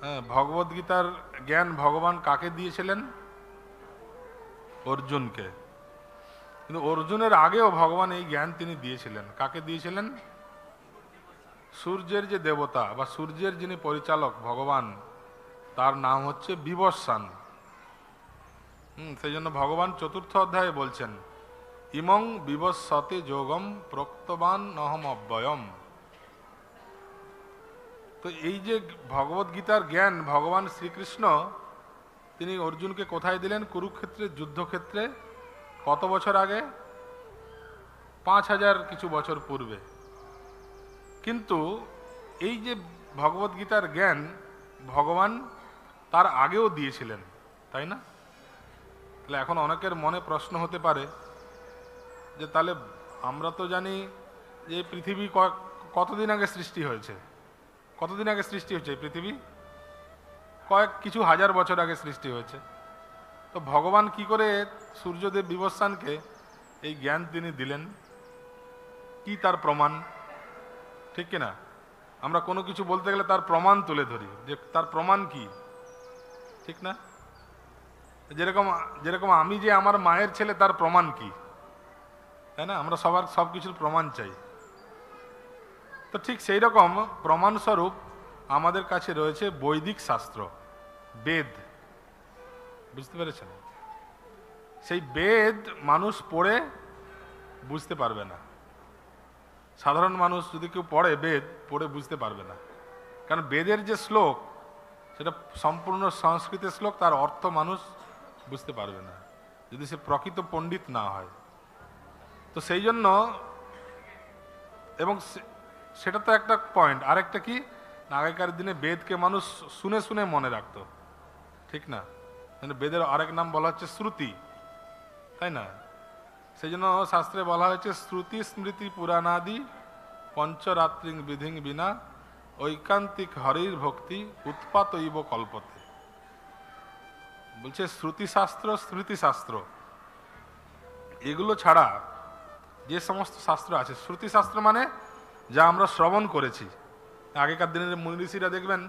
হ্যাঁ ভগবদ গীতার জ্ঞান ভগবান কাকে দিয়েছিলেন? অর্জুনকে। কিন্তু অর্জুনের আগেও ভগবান এই জ্ঞান তিনি দিয়েছিলেন। কাকে দিয়েছিলেন? সূর্যের যে দেবতা বা সূর্যের যিনি পরিচালক ভগবান, তার নাম হচ্ছে বিবস্বান হুম, সেই জন্য ভগবান চতুর্থ অধ্যায়ে বলছেন, ইমং বিবস্বতে যোগম প্রক্তবান নহম অব্যয়ম তো এই যে ভগবদ গীতার জ্ঞান, ভগবান শ্রীকৃষ্ণ, তিনি অর্জুনকে কোথায় দিলেন? কুরুক্ষেত্রের যুদ্ধক্ষেত্রে, কত বছর আগে? পাঁচ হাজার কিছু বছর পূর্বে। কিন্তু এই যে ভগবদ গীতার জ্ঞান, ভগবান তার আগেও দিয়েছিলেন, তাই না? তাহলে এখন অনেকের মনে প্রশ্ন হতে পারে যে তাহলে আমরা তো জানি যে পৃথিবী কতদিন আগে সৃষ্টি হয়েছে? কতদিন আগে সৃষ্টি হয়েছে এই পৃথিবী? কয়েক কিছু হাজার বছর আগে সৃষ্টি হয়েছে। তো ভগবান কি করে সূর্যদেব বিবস্বানকে এই জ্ঞান তিনি দিলেন? কি তার প্রমাণ? ঠিক কিনা আমরা কোনো কিছু বলতে গেলে তার প্রমাণ তুলে ধরি যে তার প্রমাণ কি? ঠিক না? যেরকম যেরকম আমি যে আমার মায়ের ছেলে তার প্রমাণ কি? তাই না? আমরা সবার সব কিছুর প্রমাণ চাই। তো ঠিক সেই রকম প্রমাণস্বরূপ আমাদের কাছে রয়েছে বৈদিক শাস্ত্র, বেদ। বুঝতে পেরেছেন? সেই বেদ মানুষ পড়ে বুঝতে পারবে না। সাধারণ মানুষ যদি কেউ পড়ে বেদ, পড়ে বুঝতে পারবে না। কারণ বেদের যে শ্লোক, সেটা সম্পূর্ণ সংস্কৃতের শ্লোক, তার অর্থ মানুষ বুঝতে পারবে না, যদি সে প্রকৃত পণ্ডিত না হয়। তো সেই জন্য এবং সেটা তো একটা পয়েন্ট আরেকটা কি? আগেকার দিনে বেদকে মানুষ শুনে শুনে মনে রাখতো। ঠিক না? বেদের আরেক নাম বলা হচ্ছে শ্রুতি। তাই না? সেই জন্য শাস্ত্রে বলা হয়েছে, শ্রুতি স্মৃতি পুরাণাদি পঞ্চরাত্রিং বিধিং বিনা ঐকান্তিক হরির ভক্তি উৎপাতইব কল্পতে। বলছে শ্রুতিশাস্ত্র স্মৃতিশাস্ত্র এগুলো ছাড়া যে সমস্ত শাস্ত্র আছে শ্রুতিশাস্ত্র মানে যা আমরা শ্রবণ করেছি। আগেকার দিনের মুনি ঋষিরা দেখবেন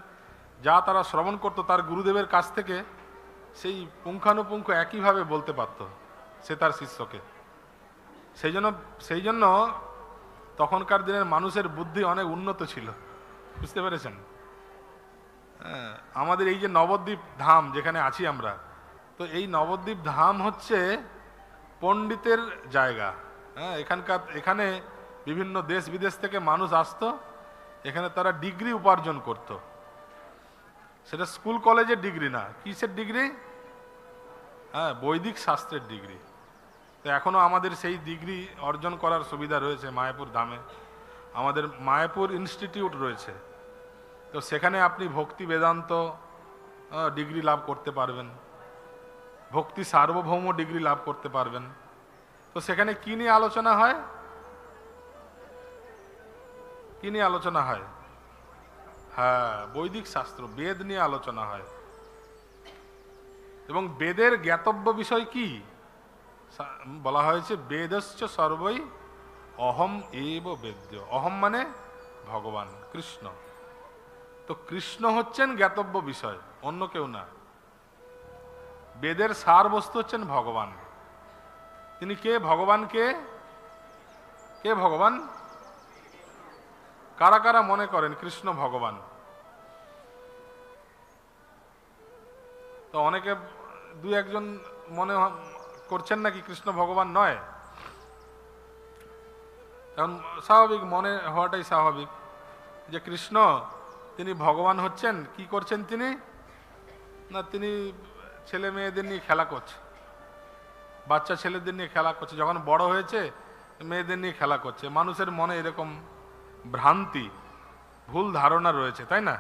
যা তারা শ্রবণ করতো তার গুরুদেবের কাছ থেকে সেই পুঙ্খানুপুঙ্খ একইভাবে বলতে পারতো সে তার শিষ্যকে। সেই জন্য সেই জন্য তখনকার দিনের মানুষের বুদ্ধি অনেক উন্নত ছিল। বুঝতে পেরেছেন? হ্যাঁ, আমাদের এই যে নবদ্বীপ ধাম যেখানে আছি আমরা তো এই নবদ্বীপ ধাম হচ্ছে পণ্ডিতের জায়গা। হ্যাঁ এখানকার এখানে বিভিন্ন দেশ বিদেশ থেকে মানুষ আসতো, এখানে তারা ডিগ্রি উপার্জন করত। সেটা স্কুল কলেজের ডিগ্রি না। কিসের ডিগ্রি? হ্যাঁ বৈদিক শাস্ত্রের ডিগ্রি। তো এখনও আমাদের সেই ডিগ্রি অর্জন করার সুবিধা রয়েছে মায়াপুর ধামে। আমাদের মায়াপুর ইনস্টিটিউট রয়েছে। তো সেখানে আপনি ভক্তি বেদান্ত ডিগ্রি লাভ করতে পারবেন। ভক্তি সার্বভৌম ডিগ্রি লাভ করতে পারবেন। তো সেখানে কী নিয়ে আলোচনা হয়? কি নিয়ে আলোচনা হয়? হ্যাঁ বৈদিক শাস্ত্র, বেদ নিয়ে আলোচনা হয়। এবং বেদের জ্ঞাতব্য বিষয় কি? বলা হয়েছে, বেদশ্চ সর্বই অহম এব বেদ্য। অহম মানে ভগবান, কৃষ্ণ। তো কৃষ্ণ হচ্ছেন জ্ঞাতব্য বিষয়, অন্য কেউ না। বেদের সার বস্তু হচ্ছেন ভগবান। তিনি কে? ভগবান কে? কে ভগবান? কারা কারা মনে করেন কৃষ্ণ ভগবান? তো অনেকে দুই একজন মনে করছেন নাকি কৃষ্ণ ভগবান নয়? কারণ স্বাভাবিক, মনে হওয়াটাই স্বাভাবিক যে কৃষ্ণ, তিনি ভগবান হচ্ছেন, কি করছেন তিনি? না, তিনি ছেলে মেয়েদের নিয়ে খেলা করছে। বাচ্চা ছেলেদের নিয়ে খেলা করছে। যখন বড় হয়েছে, মেয়েদের নিয়ে খেলা করছে। মানুষের মনে এরকম ভ্রান্তি, ভুল ধারণা রয়েছে, তাই না?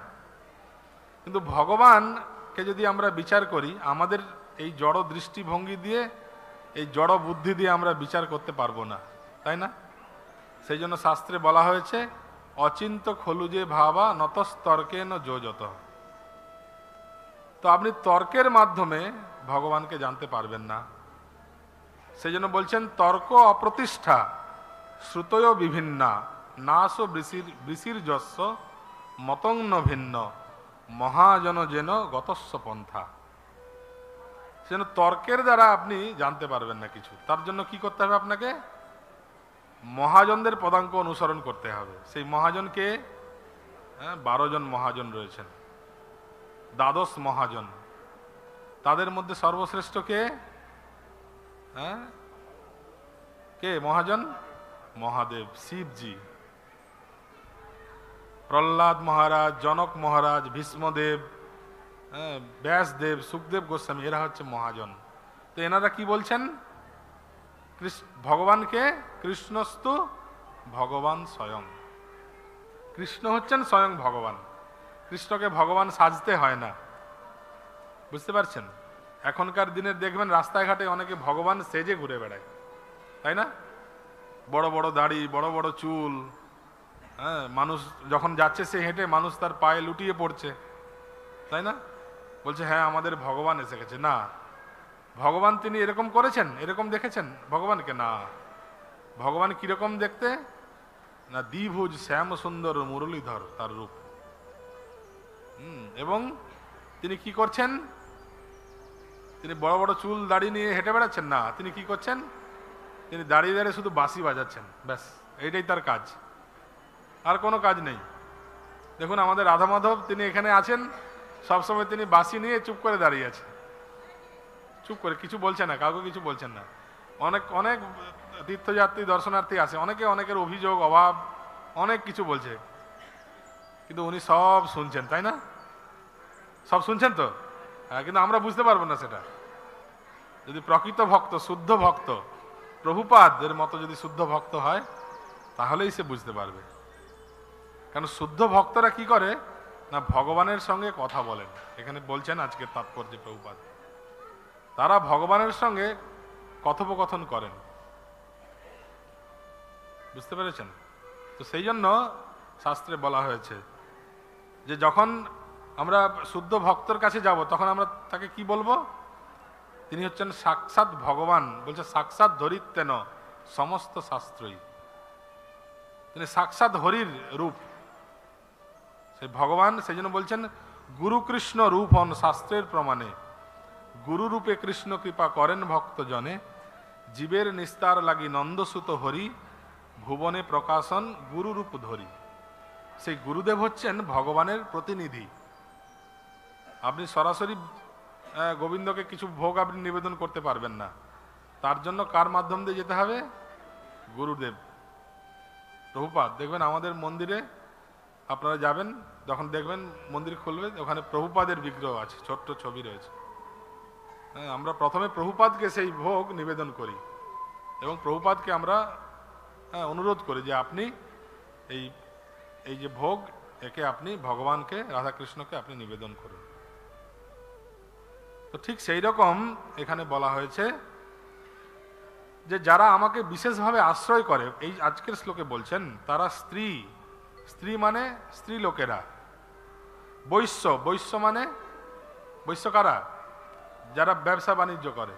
কিন্তু ভগবানকে যদি আমরা বিচার করি, আমাদের এই জড় দৃষ্টিভঙ্গি দিয়ে, এই জড় বুদ্ধি দিয়ে আমরা বিচার করতে পারব না, তাই না? সেই জন্য শাস্ত্রে বলা হয়েছে, অচিন্ত খলু যে ভাবা নতস্তর্কে ন যোজত। তো আপনি তর্কের মাধ্যমে ভগবানকে জানতে পারবেন না। সেই জন্য বলছেন, তর্ক অপ্রতিষ্ঠা, শ্রুতয় বিভিন্না। নাশ বৃষির বৃষির যস্য মতং ভিন্ন, মহাজন যেন গতস্ব পন্থা। যেন তর্কের দ্বারা আপনি জানতে পারবেন না কিছু। তার জন্য কি করতে হবে আপনাকে? মহাজনদের পদাঙ্ক অনুসরণ করতে হবে। সেই মহাজনকে হ্যাঁ বারো জন মহাজন রয়েছেন। দ্বাদশ মহাজন। তাদের মধ্যে সর্বশ্রেষ্ঠ কে? হ্যাঁ কে? মহাজন? মহাদেব, শিবজি। প্রহ্লাদ মহারাজ জনক মহারাজ ভীষ্মদেব হ্যাঁ, ব্যাসদেব সুখদেব গোস্বামী এরা হচ্ছে মহাজন। তো এনারা কি বলছেন? ভগবানকে কৃষ্ণস্তু ভগবান স্বয়ং। কৃষ্ণ হচ্ছেন স্বয়ং ভগবান। কৃষ্ণকে ভগবান সাজতে হয় না। বুঝতে পারছেন? এখনকার দিনে দেখবেন রাস্তাঘাটে অনেকে ভগবান সেজে ঘুরে বেড়ায়। তাই না? বড় বড় দাড়ি বড় বড় চুল হ্যাঁ মানুষ যখন যাচ্ছে সে হেঁটে মানুষ তার পায়ে লুটিয়ে পড়ছে। তাই না? বলছে হ্যাঁ আমাদের ভগবান এসে গেছে। না ভগবান তিনি এরকম করেছেন? এরকম দেখেছেন ভগবানকে? না। ভগবান কীরকম দেখতে? না দ্বিভুজ শ্যাম সুন্দর মুরলীধর তার রূপ। হুম, এবং তিনি কি করছেন? তিনি বড় বড় চুল দাড়ি নিয়ে হেঁটে বেড়াচ্ছেন? না তিনি কি করছেন? তিনি দাঁড়িয়ে দাঁড়িয়ে শুধু বাঁশি বাজাচ্ছেন ব্যাস এইটাই তার কাজ। আর কোনো কাজ নেই। দেখুন, আমাদের রাধা মাধব তিনি এখানে আছেন, সবসময় তিনি বাঁশি নিয়ে চুপ করে দাঁড়িয়ে আছে। চুপ করে, কিছু বলছে না, কাউকে কিছু বলছেন না। অনেক অনেক তীর্থযাত্রী, দর্শনার্থী আছে, অনেকে, অনেকের অভিযোগ, অভাব, অনেক কিছু বলছে। কিন্তু উনি সব শুনছেন, তাই না? সব শুনছেন তো? হ্যাঁ কিন্তু আমরা বুঝতে পারব না সেটা। যদি প্রকৃত ভক্ত, শুদ্ধ ভক্ত, প্রভুপাদের মতো যদি শুদ্ধ ভক্ত হয়, তাহলেই সে বুঝতে পারবে। কারণ শুদ্ধ ভক্তরা কি করে? না ভগবানের সঙ্গে কথা বলেন। এখানে বলছেন আজকে তাৎপর্য প্রভুপাদ। তারা ভগবানের সঙ্গে কথোপকথন করেন। বুঝতে পেরেছেন? তো সেই জন্য শাস্ত্রে বলা হয়েছে যে যখন আমরা শুদ্ধ ভক্তর কাছে যাব, তখন আমরা তাকে কি বলব? তিনি হচ্ছেন সাক্ষাৎ ভগবান। বলছে, সাক্ষাৎ ধরিত্বেন সমস্ত শাস্ত্রই। তিনি সাক্ষাৎ হরির রূপ। সেই ভগবান সেই জন্য বলছেন, গুরু কৃষ্ণ রূপ হন শাস্ত্রের প্রমাণে, গুরু রূপে কৃষ্ণ কৃপা করেন ভক্তজনে, জীবের নিস্তার লাগি নন্দসুত হরি, ভুবনে প্রকাশন গুরু রূপ ধরি। সেই গুরুদেব হচ্ছেন ভগবানের প্রতিনিধি। আপনি সরাসরি গোবিন্দকে কিছু ভোগ আপনি নিবেদন করতে পারবেন না। তার জন্য কার মাধ্যম দিয়ে যেতে হবে? গুরুদেব। প্রভুপাদ, দেখবেন আমাদের মন্দিরে আপনারা যাবেন যখন দেখবেন মন্দির খুলবে ওখানে প্রভুপাদের বিগ্রহ আছে ছোট্ট ছবি রয়েছে। হ্যাঁ, আমরা প্রথমে প্রভুপাদকে সেই ভোগ নিবেদন করি এবং প্রভুপাদকে আমরা হ্যাঁ, অনুরোধ করি যে আপনি এই এই যে ভোগ একে আপনি ভগবানকে রাধাকৃষ্ণকে আপনি নিবেদন করুন। তো ঠিক সেই রকম এখানে বলা হয়েছে যে যারা আমাকে বিশেষভাবে আশ্রয় করে এই আজকের শ্লোকে বলছেন তারা স্ত্রী। স্ত্রী মানে স্ত্রী লোকেরা। বৈশ্য বৈশ্য মানে বৈশ্য কারা যারা ব্যবসা বাণিজ্য করে।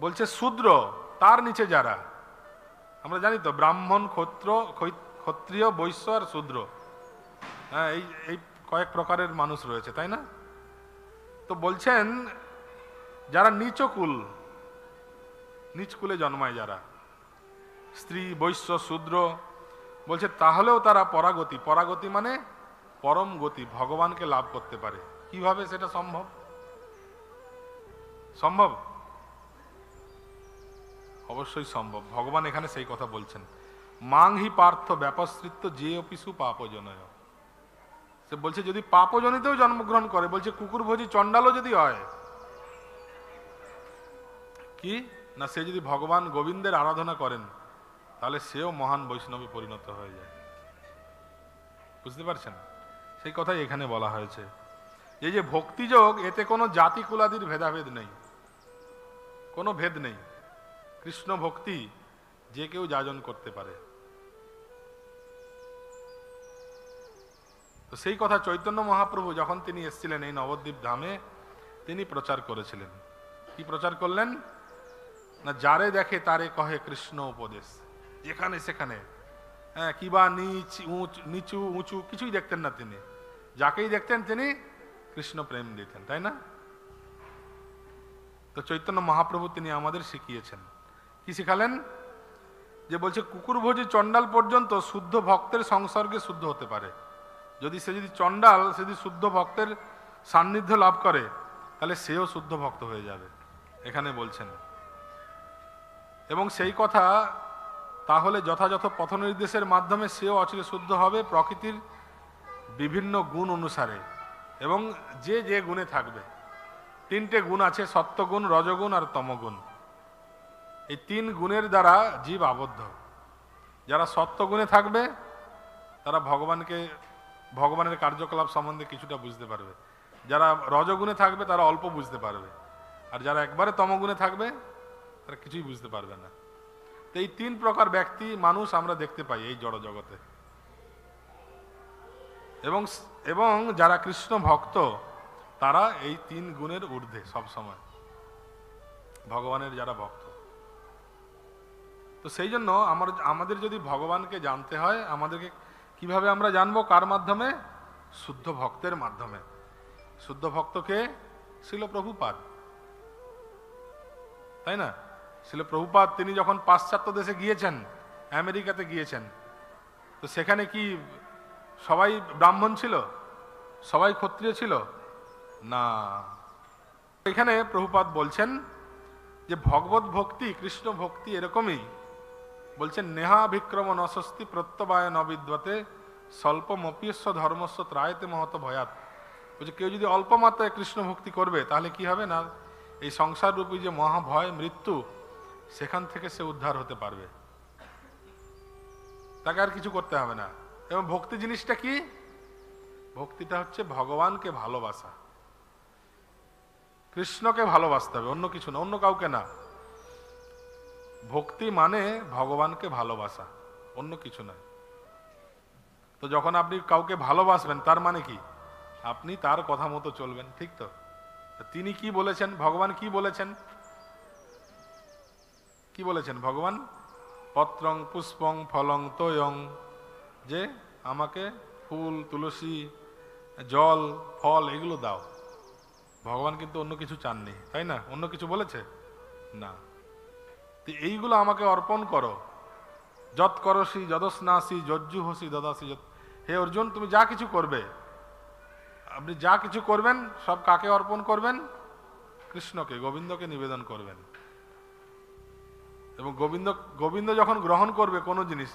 বলছে শূদ্র, তার নিচে যারা। আমরা জানি তো, ব্রাহ্মণ, ক্ষত্র ক্ষত্রিয়, বৈশ্য আর শূদ্র। হ্যাঁ এই এই কয়েক প্রকারের মানুষ রয়েছে, তাই না? তো বলছেন, যারা নিচকুল নিচ কুলে জন্মায় যারা। স্ত্রী, বৈশ্য, শূদ্র বলছে, তাহলেও তারা পরাগতি। পরাগতি মানে পরম গতি, ভগবানকে লাভ করতে পারে। কীভাবে সেটা সম্ভব? সম্ভব? অবশ্যই সম্ভব। ভগবান এখানে সেই কথা বলছেন। মাং হি পার্থ ব্যাপসৃত্য যে অপিসু পাপজনয়। সে বলছে, যদি পাপজনিতেও জন্মগ্রহণ করে, বলছে কুকুর ভোজি চণ্ডালও যদি হয়, কি? না সে যদি ভগবান গোবিন্দের আরাধনা করেন তাহলে সেও মহান বৈষ্ণবে পরিণত হয়ে যায়। বুঝতে পারছেন? সেই কথাই এখানে বলা হয়েছে। এই যে ভক্তিযোগ, এতে কোনো জাতি কুলাদির ভেদাভেদ নেই। কোনো ভেদ নেই। কৃষ্ণ ভক্তি যে কেউ যাজন করতে পারে। তো সেই কথা চৈতন্য মহাপ্রভু যখন তিনি এসেছিলেন এই নবদ্বীপ ধামে, তিনি প্রচার করেছিলেন। কি প্রচার করলেন? না, যারে দেখে তারে কহে কৃষ্ণ উপদেশ। যেখানে সেখানে। হ্যাঁ কিবা নিচ, উঁচ, নিচু, উঁচু, কিছুই দেখতেন না তিনি। যাকেই দেখতেন তিনি কৃষ্ণ প্রেম দিতেন, তাই না? তো চৈতন্য মহাপ্রভু তিনি আমাদের শিখিয়েছেন। কি শিখালেন? যে বলছে, কুকুর কুকুরভোজী চণ্ডাল পর্যন্ত শুদ্ধ ভক্তের সংসর্গে শুদ্ধ হতে পারে। যদি সে যদি চণ্ডাল, সে যদি শুদ্ধ ভক্তের সান্নিধ্য লাভ করে, তাহলে সেও শুদ্ধ ভক্ত হয়ে যাবে। এখানে বলছেন। এবং সেই কথা তাহলে যথাযথ পথ নির্দেশের মাধ্যমে সেও অচিরে শুদ্ধ হবে প্রকৃতির বিভিন্ন গুণ অনুসারে। এবং যে যে গুণে থাকবে, তিনটে গুণ আছে সত্যগুণ, রজগুণ আর তমগুণ। এই তিন গুণের দ্বারা জীব আবদ্ধ। যারা সত্যগুণে থাকবে, তারা ভগবানকে, ভগবানের কার্যকলাপ সম্বন্ধে কিছুটা বুঝতে পারবে। যারা রজগুণে থাকবে, তারা অল্প বুঝতে পারবে। আর যারা একবারে তমগুণে থাকবে, তারা কিছুই বুঝতে পারবে না। তো এই তিন প্রকার ব্যক্তি মানুষ আমরা দেখতে পাই এই জড় জগতে এবং এবং যারা কৃষ্ণ ভক্ত, তারা এই তিন গুণের ঊর্ধ্বে সবসময়। ভগবানের যারা ভক্ত। তো সেই জন্য আমার, আমাদের যদি ভগবানকে জানতে হয়, আমাদেরকে কীভাবে আমরা জানব? কার মাধ্যমে? শুদ্ধ ভক্তের মাধ্যমে। শুদ্ধ ভক্তকে ছিল প্রভুপাদ। তাই না? ছিল প্রভুপাত তিনি যখন পাশ্চাত্য দেশে গিয়েছেন, আমেরিকাতে গিয়েছেন, তো সেখানে কি সবাই ব্রাহ্মণ ছিল? সবাই ক্ষত্রিয় ছিল? না। এখানে প্রভুপাদ বলছেন যে, ভগবত ভক্তি, কৃষ্ণ ভক্তি এরকমই। বলছেন, নেহা বিক্রম নস্বস্তি প্রত্যবায় নবিদ্বতে স্বল্প মপিয়স্ব ধর্মস্ব ত্রায়তে মহত ভয়াত। বলছে, কেউ যদি অল্প মাত্রায় কৃষ্ণ ভক্তি করবে, তাহলে কি হবে না? এই সংসার রূপী যে মহাভয় মৃত্যু সেখান থেকে সে উদ্ধার হতে পারবে। তাকে আর কিছু করতে হবে না। এবং ভক্তি জিনিসটা কি? ভক্তিটা হচ্ছে ভগবানকে ভালোবাসা। কৃষ্ণকে ভালোবাসতে হবে, অন্য কিছু না, অন্য কাউকে না। ভক্তি মানে ভগবানকে ভালোবাসা, অন্য কিছু নয় তো যখন আপনি কাউকে ভালোবাসবেন, তার মানে কি? আপনি তার কথা মতো চলবেন, ঠিক তো তিনি কি বলেছেন? ভগবান কি বলেছেন? কি বলেছেন ভগবান? পত্রং পুষ্পং ফলং তোয়ং। যে আমাকে ফুল, তুলসী, জল, ফল এগুলো দাও। ভগবান কিন্তু অন্য কিছু চাননি, তাই না? অন্য কিছু বলেছে? না। তো এইগুলো আমাকে অর্পণ করো। যত করসি, যদস্নাসি যজ্জু হসি দদাসি হে অর্জুন, তুমি যা কিছু করবে, আপনি যা কিছু করবেন, সব কাকে অর্পণ করবেন? কৃষ্ণকে, গোবিন্দকে নিবেদন করবেন। এবং গোবিন্দ গোবিন্দ যখন গ্রহণ করবে কোনো জিনিস,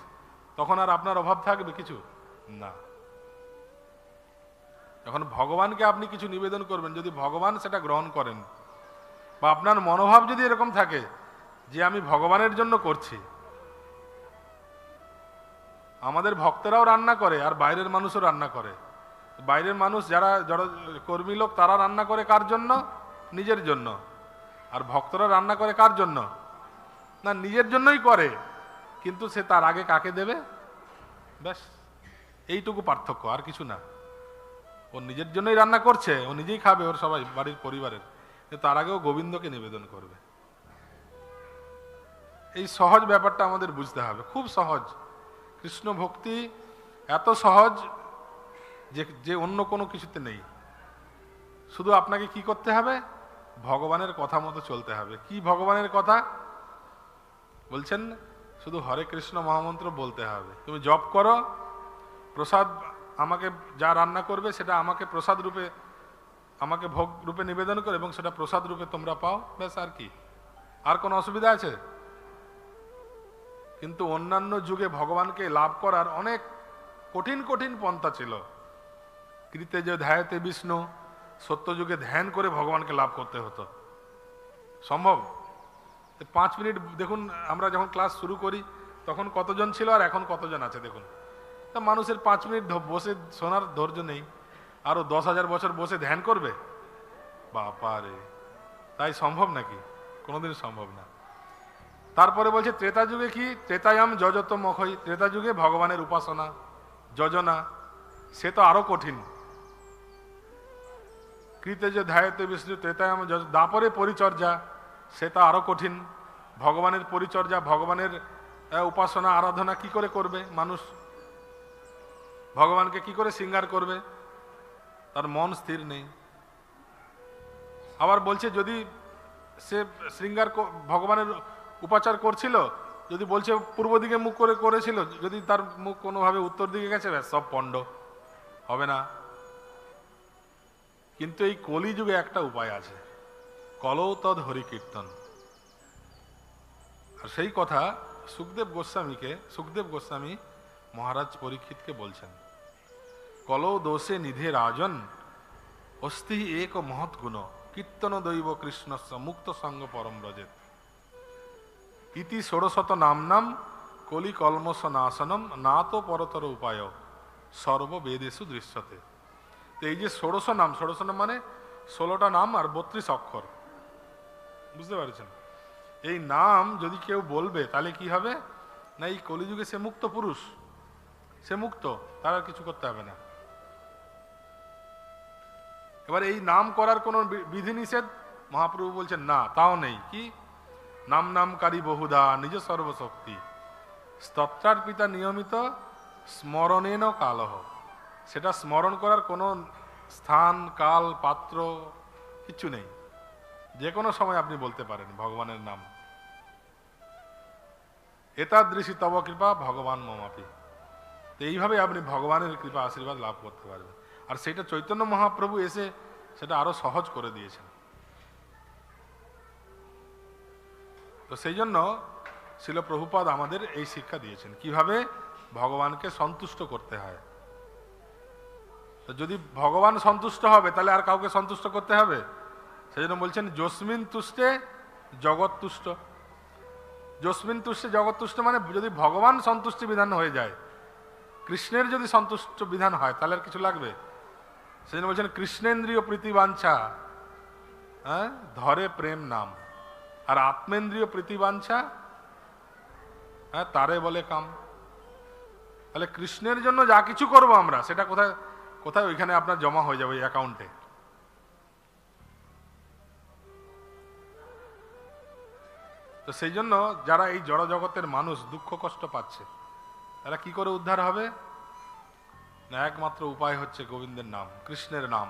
তখন আর আপনার অভাব থাকবে কিছু? না। যখন ভগবানকে আপনি কিছু নিবেদন করবেন, যদি ভগবান সেটা গ্রহণ করেন, বা আপনার মনোভাব যদি এরকম থাকে যে আমি ভগবানের জন্য করছি, আমাদের ভক্তরাও রান্না করে আর বাইরের মানুষও রান্না করে। বাইরের মানুষ যারা যারা কর্মী লোক, তারা রান্না করে কার জন্য? নিজের জন্য। আর ভক্তরা রান্না করে কার জন্য? না, নিজের জন্যই করে, কিন্তু সে তার আগে কাকে দেবে? ব্যাস, এইটুকু পার্থক্য, আর কিছু না। ও নিজের জন্যই রান্না করছে, ও নিজেই খাবে, ওর সবাই, বাড়ির পরিবারের। তার আগেও গোবিন্দকে নিবেদন করবে। এই সহজ ব্যাপারটা আমাদের বুঝতে হবে, খুব সহজ। কৃষ্ণ ভক্তি এত সহজ যে যে অন্য কোনো কিছুতে নেই। শুধু আপনাকে কি করতে হবে? ভগবানের কথা মতো চলতে হবে। কি ভগবানের কথা? বলছেন, শুধু হরে কৃষ্ণ মহামন্ত্র বলতে হবে। তুমি জপ করো, প্রসাদ আমাকে যা রান্না করবে সেটা আমাকে প্রসাদ রূপে, আমাকে ভোগ রূপে নিবেদন করো এবং সেটা প্রসাদ রূপে তোমরা পাও। ব্যাস, আর কি? আর কোনো অসুবিধা আছে? কিন্তু অন্যান্য যুগে ভগবানকে লাভ করার অনেক কঠিন কঠিন পন্থা ছিল। কৃতে যে ধ্যায়তে বিষ্ণু, সত্য যুগে ধ্যান করে ভগবানকে লাভ করতে হতো। সম্ভব? পাঁচ মিনিট, দেখুন, আমরা যখন ক্লাস শুরু করি, তখন কতজন ছিল আর এখন কতজন আছে, দেখুন। তা মানুষের পাঁচ মিনিট বসে শোনার ধৈর্য নেই। আরও দশ হাজার বছর বসে ধ্যান করবে? বাপারে তাই সম্ভব নাকি? কোনোদিন সম্ভব না। তারপরে বলছে, ত্রেতা যুগে কি? ত্রেতায়াম যজত মখই ত্রেতা যুগে ভগবানের উপাসনা, যোজনা। সে তো আরও কঠিন। কৃতে যে ধ্যায়তে বিষ্ণু ত্রেতায়াম দাপরে পরিচর্যা। সেটা আরও কঠিন। ভগবানের পরিচর্যা, ভগবানের উপাসনা, আরাধনা কি করে করবে মানুষ? ভগবানকে কি করে সিঙ্গার করবে? তার মন স্থির নেই। আবার বলছে, যদি সে শৃঙ্গার ভগবানের উপাচার করছিল, যদি বলছে পূর্ব দিকে মুখ করে করেছিল, যদি তার মুখ কোনোভাবে উত্তর দিকে গেছে, ব্যাস, সব পণ্ড। হবে না। কিন্তু এই কলিযুগে একটা উপায় আছে। কলৌ তদ হরি কীর্তন আর সেই কথা সুখদেব গোস্বামীকে, সুখদেব গোস্বামী মহারাজ পরীক্ষিতকে বলছেন কলৌ দোষে নিধে রাজন, অস্থি এক মহৎ গুণ, কীর্তন দৈব কৃষ্ণস্য, মুক্ত সঙ্গ পরম ব্রজেত। ইতি ষোড়শত নামনাম, কলি কলমস নাশনম না তো পরতর উপায় সর্ববেদেশু দৃশ্যতে। তো এই যে ষোড়শ নাম ষোড়শ নাম মানে ষোলোটা নাম আর বত্রিশ অক্ষর। বুঝতে পারছেন? এই নাম যদি কেউ বলবে, তাহলে কি হবে? না, এই কলিযুগে সে মুক্ত পুরুষ, সে মুক্ত, তার আর কিছু করতে হবে না। এবার এই নাম করার কোনো বিধিনিষেধ মহাপ্রভু বলছেন, না, তাও নেই। কি? নাম নামকারী বহুধা নিজ সর্বশক্তি। স্তত্রার পিতা নিয়মিত স্মরণেন কালহ। সেটা স্মরণ করার কোনো স্থান, কাল, পাত্র, কিছু নেই। যে কোনো সময় আপনি বলতে পারেন ভগবানের নাম। এতাদৃশী তব কৃপা, ভগবান মমাপি। তো এইভাবে আপনি ভগবানের কৃপা, আশীর্বাদ লাভ করতে পারবেন। আর সেটা চৈতন্য মহাপ্রভু এসে সেটা আরও সহজ করে দিয়েছেন। তো সেই জন্য শিল প্রভুপাদ আমাদের এই শিক্ষা দিয়েছেন, কীভাবে ভগবানকে সন্তুষ্ট করতে হয়। তো যদি ভগবান সন্তুষ্ট হবে, তাহলে আর কাউকে সন্তুষ্ট করতে হবে? সেই জন্য বলছেন, জস্মিন তুষ্টে জগৎ তুষ্ট। জস্মিন তুষ্টে জগৎ তুষ্ট মানে যদি ভগবান সন্তুষ্টি বিধান হয়ে যায়, কৃষ্ণের যদি সন্তুষ্ট বিধান হয়, তাহলে আর কিছু লাগবে? সেই জন্য বলছেন, কৃষ্ণেন্দ্রীয় প্রীতিবাঞ্ছা হ্যাঁ ধরে প্রেম নাম। আর আত্মেন্দ্রীয় প্রীতিবাঞ্ছা হ্যাঁ তারে বলে কাম। তাহলে কৃষ্ণের জন্য যা কিছু করব আমরা, সেটা কোথায় কোথায় ওইখানে আপনার জমা হয়ে যাবে ওই অ্যাকাউন্টে তো সেই জন্য যারা এই জড় জগতের মানুষ দুঃখ কষ্ট পাচ্ছে, তারা কি করে উদ্ধার হবে? না একমাত্র উপায় হচ্ছে গোবিন্দের নাম, কৃষ্ণের নাম।